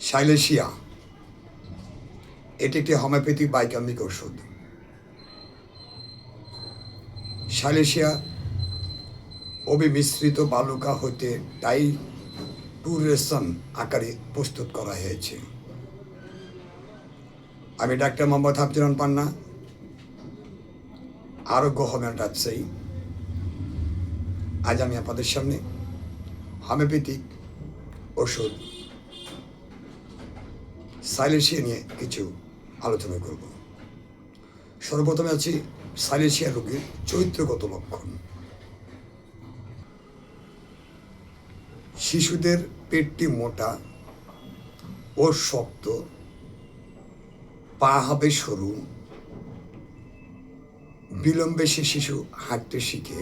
সাইলেশিয়া। এটি একটি হোমিওপ্যাথিক বাইকামিক ওষুধ। সাইলেশিয়া অবিমিশ্রিত বালুকা হইতে টাই টুরেশন আকারে প্রস্তুত করা হয়েছে। আমি ডাক্তার মোহাম্মদ হাফজুরান পান্না আরোগ্য হোমিও ব্যবসায়ী আজ আমি আপনাদের সামনে হোমিওপ্যাথিক ওষুধ সাইলেশিয়া নিয়ে কিছু আলোচনা করব। সর্বপ্রথমে আছি সাইলেশিয়া রোগীর চরিত্রগত লক্ষণ। শিশুদের পেটটি মোটা ও শক্ত, পা হবে সরু, বিলম্বে সে শিশু হাঁটতে শিখে,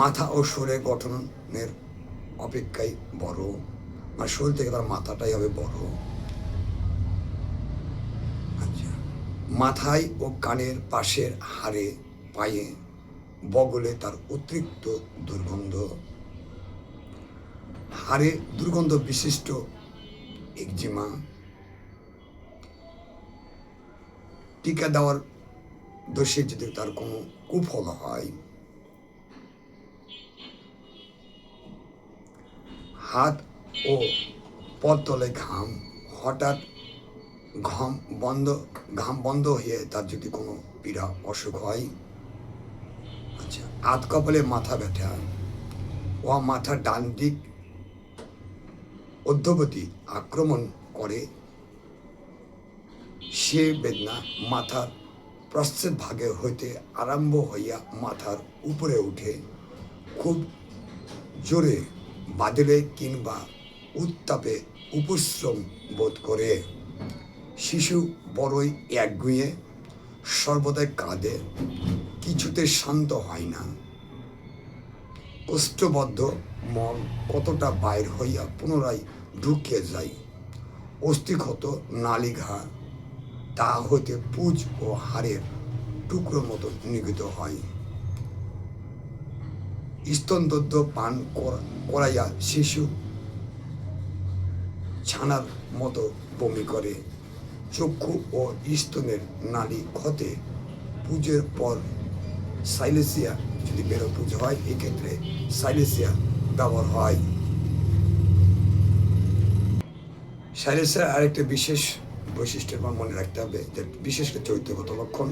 মাথা ও শরীরের গঠনের অপেক্ষায় বড়। মানে শরীর থেকে তার মাথাটাই হবে বড়। আচ্ছা। মাথায় ও কানের পাশের হাড়ে, পায়ে বগলে তার অতিরিক্ত দুর্গন্ধ। হাড়ে দুর্গন্ধ বিশিষ্ট একজিমা। টিকা দেওয়ার দোষে যদি তার কোনো কুফল হয়। হাত ও পতলে ঘাম, হঠাৎ ঘাম বন্ধ ঘাম বন্ধ হয়ে তার যদি কোনো পীড়া, অসুখ হয়? আচ্ছা আধ কপালে মাথা ব্যথা। ও মাথা ডান দিক অধ্যবতী আক্রমণ করে। সে বেদনা মাথার প্রস্থের ভাগে হইতে আরম্ভ হইয়া মাথার উপরে উঠে খুব জোরে বাদলে কিংবা উত্তাপে উপশ্রম বোধ করে। শিশু বড়ই একগুঁয়ে, সর্বদাই কাঁদে, কিছুতে শান্ত হয় না। কোষ্ঠবদ্ধ মন কতটা বাইর হইয়া পুনরায় ঢুকিয়ে যায়। অস্থিক্ষত নালিঘা, তা হইতে পুজ ও হাড়ের টুকরো মতো নিগৃত হয়। স্তনদদ্য পান করাইয়া শিশু ছানার মতো বমি করে। চক্ষু ও স্তনের নালী ক্ষতে পুজোর পর সাইলেসিয়া যদি বেরো পুজো হয়, এক্ষেত্রে সাইলেসিয়া ব্যবহার হয়। সাইলেসিয়ার আরেকটা বিশেষ বৈশিষ্ট্য আমার মনে রাখতে হবে, যে বিশেষ চরিত্রগত লক্ষণ।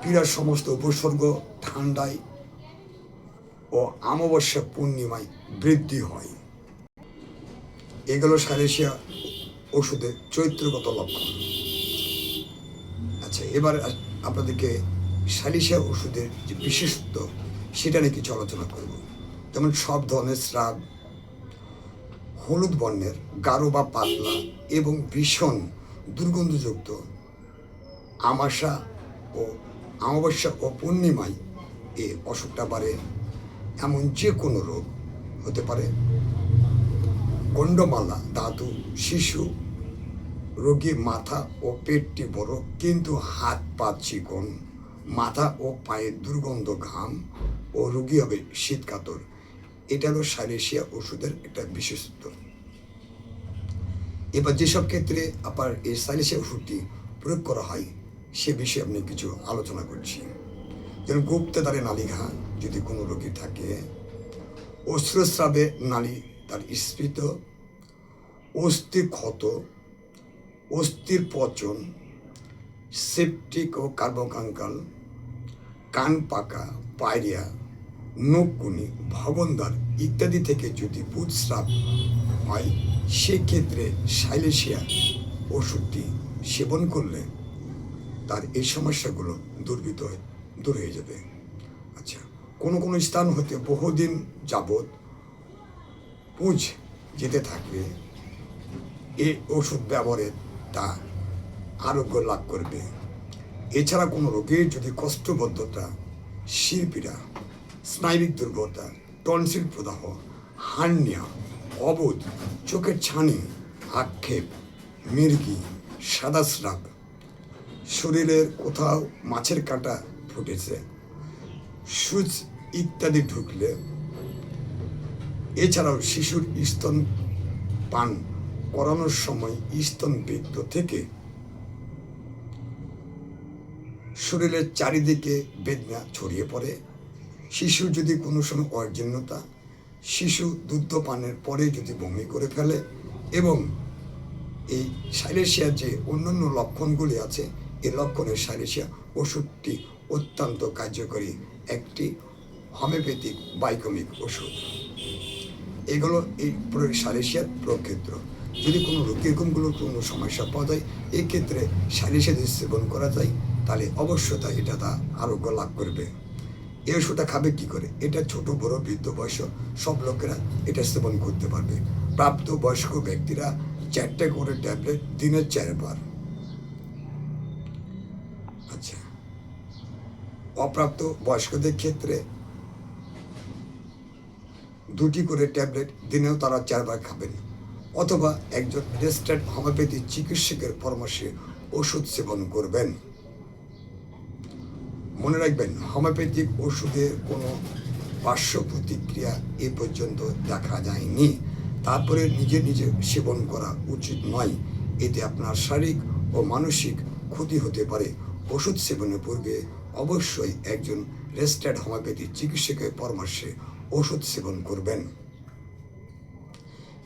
পীড়ার সমস্ত উপসর্গ ঠান্ডায় ও অমাবস্যা পূর্ণিমায় বৃদ্ধি হয়। এগুলো সাইলেসিয়া ওষুধের চরিত্রগত লক্ষণ। আচ্ছা এবার আপনাদেরকে সালিসিয়া ওষুধের যে বিশেষত্ব সেটা নিয়ে কিছু আলোচনা করব। যেমন সব ধরনের স্রাব, হলুদ বর্ণের, গাঢ় বা পাতলা এবং ভীষণ দুর্গন্ধযুক্ত আমাশা ও অমাবস্যা ও পূর্ণিমায় এ অসুখটা বাড়ে। এমন যে কোনো রোগ হতে পারে। গণ্ডমালা, দাদু, শিশু, রোগী, মাথা ও পেটটি বড়, কিন্তু হাত পা চিকন। মাথা ও পায়ের দুর্গন্ধ ঘাম ও রোগী হবে শীতকাতর। এটা হলো সাইলেশিয়া ওষুধের একটা বিশেষত্ব। এবার যেসব ক্ষেত্রে আপনার এই সাইলেশিয়া ওষুধটি প্রয়োগ করা হয়, সে বিষয়ে আমি কিছু আলোচনা করছি। যেমন গুপ্তদারে নালীঘা যদি কোনো রোগী থাকে অস্ত্রস্রাবে নালী তার স্ফীত অস্থি ক্ষত, অস্থির পচন সেপটিক ও কার্বকাঙ্কাল, কান পাকা পায়রিয়া নকুনি ভবনদ্বার ইত্যাদি থেকে যদি পুৎস্রাব হয়, সেক্ষেত্রে সাইলেশিয়া ওষুধটি সেবন করলে তার এই সমস্যাগুলো দুর্বিত দূর হয়ে যাবে। আচ্ছা কোনো কোনো স্থান হতে বহুদিন যাবৎ পুঁজ যেতে থাকবে। এই ওষুধ ব্যবহারে তা আরোগ্য লাভ করবে। এছাড়া কোনো রোগীর যদি কষ্টবদ্ধতা, শিল্পীরা, স্নায়বিক দুর্বলতা, টনসিল প্রদাহ, হার্নিয়া, অবোধ, চোখের ছানি, আক্ষেপ, মির্গি, সাদা স্রাব, শরীরের কোথাও মাছের কাঁটা ফুটেছে, সুচ ইত্যাদি ঢুকলে এছাড়াও শিশুর স্তন পান করানোর সময় স্তনবিদ্ধ থেকে শরীরের চারিদিকে বেদনা ছড়িয়ে পড়ে। শিশু যদি কোনো সময় অর্জন্যতা, শিশু দুগ্ধ পানের পরে যদি বমি করে ফেলে এবং এই সাইলেশিয়ার যে অন্যান্য লক্ষণগুলি আছে এই লক্ষণের সাইলেশিয়া ওষুধটি অত্যন্ত কার্যকরী একটি হোমিওপ্যাথিক, বাইকমিক ওষুধ। এগুলো এই সালিশিয়ার প্রক্ষেত্র যদি কোনো এরকমগুলো কোনো সমস্যা পাওয়া যায় এই ক্ষেত্রে সালিশিয়া যদি সেবন করা যায়, তাহলে অবশ্যই তা এটা তা আরোগ্য লাভ করবে। এই ওষুধটা খাবে কি করে? এটা ছোট, বড়, বৃদ্ধ বয়স সব লোকেরা এটা সেবন করতে পারবে। প্রাপ্ত বয়স্ক ব্যক্তিরা চারটে করে ট্যাবলেট দিনে চারবার। আচ্ছা। অপ্রাপ্ত বয়স্কদের ক্ষেত্রে দুটি করে ট্যাবলেট দিনেও তারা চারবার খাবেন। অথবা একজন রেজিস্টার্ড হোমিওপ্যাথি চিকিৎসকের পরামর্শে ওষুধ সেবন করবেন। মনে রাখবেন, হোমিওপ্যাথিক ওষুধের কোনো পার্শ্ব প্রতিক্রিয়া এ পর্যন্ত দেখা যায়নি। তারপরে নিজে নিজে সেবন করা উচিত নয়। এতে আপনার শারীরিক ও মানসিক ক্ষতি হতে পারে। ওষুধ সেবনের পূর্বে অবশ্যই একজন রেজিস্টার্ড হোমিওপ্যাথি চিকিৎসকের পরামর্শে ওষুধ সেবন করবেন।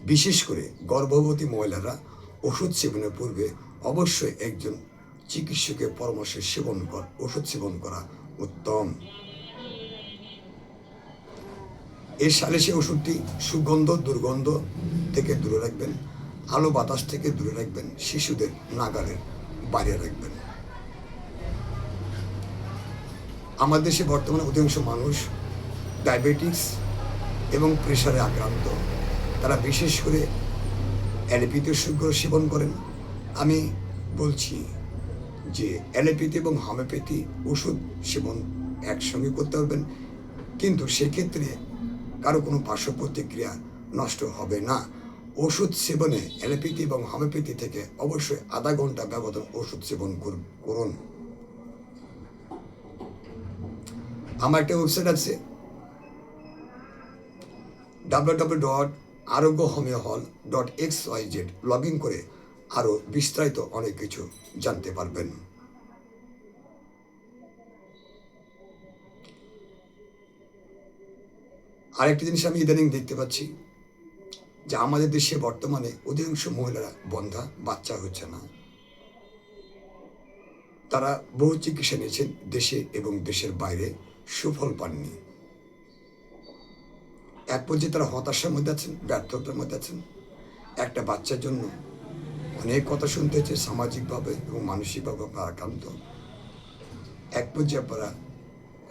বিশেষ করে গর্ভবতী মহিলারা ওষুধ সেবনের পূর্বে অবশ্যই একজন চিকিৎসকের পরামর্শে সেবন কর, ওষুধ সেবন করা উত্তম। এই সালিশি ওষুধটি সুগন্ধ, দুর্গন্ধ থেকে দূরে রাখবেন। আলো বাতাস থেকে দূরে রাখবেন। শিশুদের নাগালের বাইরে রাখবেন। আমাদের দেশে বর্তমানে অধিকাংশ মানুষ ডায়াবেটিস এবং প্রেশারে আক্রান্ত। তারা বিশেষ করে অ্যালোপ্যাথি ওষুধগুলো সেবন করেন। আমি বলছি যে অ্যালোপ্যাথি এবং হোমিওপ্যাথি ওষুধ সেবন একসঙ্গে করতে পারবেন, কিন্তু সেক্ষেত্রে কারও কোনো পার্শ্ব প্রতিক্রিয়া নষ্ট হবে না। ওষুধ সেবনে অ্যালোপ্যাথি এবং হোমিওপ্যাথি থেকে অবশ্যই আধা ঘণ্টা ব্যবধান ওষুধ সেবন করুন। আমার একটা ওয়েবসাইট আছে W W dot Arogya homeo hall dot X Y Z log in করে আরও বিস্তারিত অনেক কিছু জানতে পারবেন। আরেকটি জিনিস আমি ইদানিং দেখতে পাচ্ছি, যে আমাদের দেশে বর্তমানে অধিকাংশ মহিলারা বন্ধা, বাচ্চা হচ্ছে না। তারা বহু চিকিৎসা নিয়েছেন দেশে এবং দেশের বাইরে, সুফল পাননি। এক পর্যায়ে তারা হতাশার মধ্যে আছেন, ব্যর্থতার মধ্যে আছেন। একটা বাচ্চার জন্য অনেক কথা শুনতে হচ্ছে সামাজিকভাবে এবং মানসিকভাবে আপনারা আক্রান্ত। এক পর্যায়ে আপনারা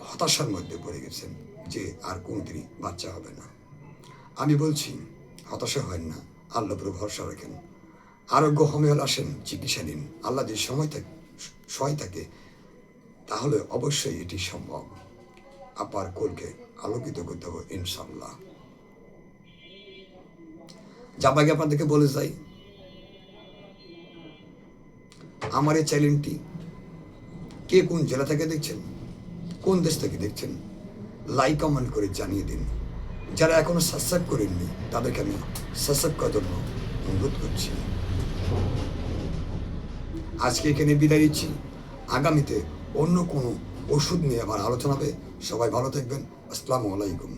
হতাশার মধ্যে পড়ে গেছেন যে আর কোনোদিনই বাচ্চা হবে না। আমি বলছি, হতাশা হয় না আল্লাহ উপরে ভরসা রাখেন। আরোগ্য হোমিওল আসেন, চিকিৎসা নিন। আল্লাহ যে সময় থাকে, সহায় থাকে, তাহলে অবশ্যই এটি সম্ভব। আপার কোলকে আলোকিত করতে হবে ইনশাল্লাহ আগে আপনাদেরকে বলে যাই, আমার এই চ্যানেলটি কে কোন জেলা থেকে দেখছেন, কোন দেশ থেকে দেখছেন লাইক কমেন্ট করে জানিয়ে দিন। যারা এখনও সাবস্ক্রাইব করেননি, তাদেরকে আমি সাবস্ক্রাইব করার জন্য অনুরোধ করছি। আজকে এখানে বিদায় দিচ্ছি আগামীতে অন্য কোনো ওষুধ নিয়ে আবার আলোচনা হবে। সবাই ভালো থাকবেন। আসসালামু আলাইকুম।